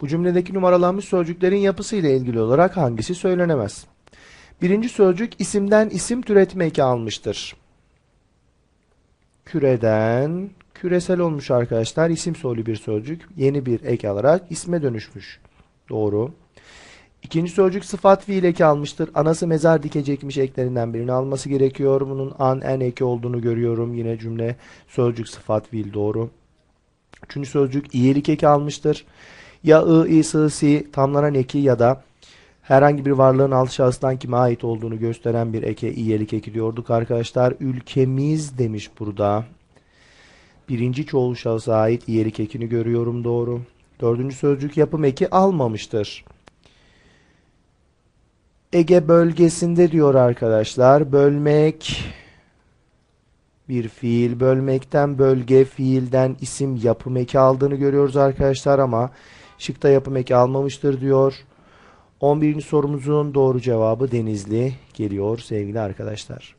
Bu cümledeki numaralanmış sözcüklerin yapısı ile ilgili olarak hangisi söylenemez? Birinci sözcük isimden isim türetme almıştır. Küreden küresel olmuş arkadaşlar. İsim soylu bir sözcük. Yeni bir ek alarak isme dönüşmüş. Doğru. İkinci sözcük sıfat fiil eki almıştır. Anası mezar dikecekmiş eklerinden birini alması gerekiyor. Bunun an en eki olduğunu görüyorum. Yine cümle sözcük sıfat fiil doğru. Üçüncü sözcük iyilik eki almıştır. Ya ı, i, sı, si tamlanan eki ya da herhangi bir varlığın alt şahıstan kime ait olduğunu gösteren bir eke iyilik eki diyorduk arkadaşlar. Ülkemiz demiş burada. Birinci çoğul şahısa ait iyilik ekini görüyorum doğru. Dördüncü sözcük yapım eki almamıştır. Ege bölgesinde diyor arkadaşlar. Bölmek bir fiil. Bölmekten bölge, fiilden isim yapım eki aldığını görüyoruz arkadaşlar ama şıkta yapım eki almamıştır diyor. 11. sorumuzun doğru cevabı Denizli geliyor sevgili arkadaşlar.